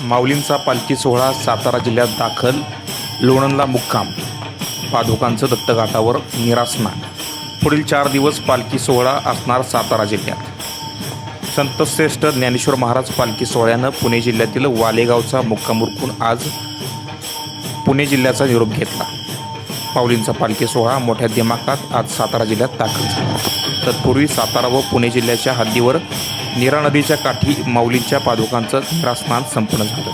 माऊलींचा पालखी सोहळा सातारा जिल्ह्यात दाखल. लोणंदला मुक्काम. पादुकांचं दत्तघाटावर निरासना पुढील चार दिवस पालखी सोहळा असणार सातारा जिल्ह्यात. संतश्रेष्ठ ज्ञानेश्वर महाराज पालखी सोहळ्यानं पुणे जिल्ह्यातील वालेगावचा मुक्काम उरकून आज पुणे जिल्ह्याचा निरोप घेतला. माऊलींचा पालखी सोहळा मोठ्या दिमाखात आज सातारा जिल्ह्यात दाखल झाला. तत्पूर्वी सातारा व पुणे जिल्ह्याच्या हद्दीवर नीरा नदीच्या काठी माऊलींच्या पादुकांचं निरास्नान संपन्न झालं.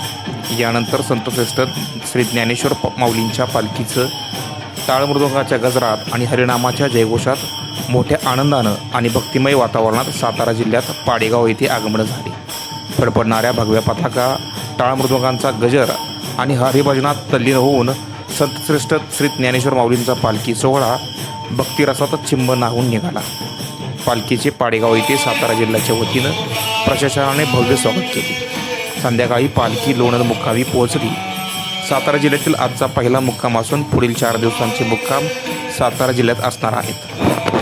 यानंतर संतश्रेष्ठ श्री ज्ञानेश्वर प- माऊलींच्या पालखीचं टाळमृदुंगाच्या गजरात आणि हरिनामाच्या जयघोषात मोठ्या आनंदानं आणि भक्तिमय वातावरणात सातारा जिल्ह्यात पाडेगाव येथे आगमन झाले. फडफडणाऱ्या भगव्या पताका टाळमृदुंगांचा गजर आणि हरिभजनात तल्लीन होऊन संतश्रेष्ठ श्री ज्ञानेश्वर माऊलींचा पालखी सोहळा भक्तिरसात चिंब नाहून निघाला. पालखीचे पाडेगाव येथे सातारा जिल्ह्याच्या वतीनं प्रशासनाने भव्य स्वागत केले. संध्याकाळी पालखी लोणंद मुक्कामी पोहोचली. सातारा जिल्ह्यातील आजचा पहिला मुक्काम असून पुढील चार दिवसांचे मुक्काम सातारा जिल्ह्यात असणार आहेत.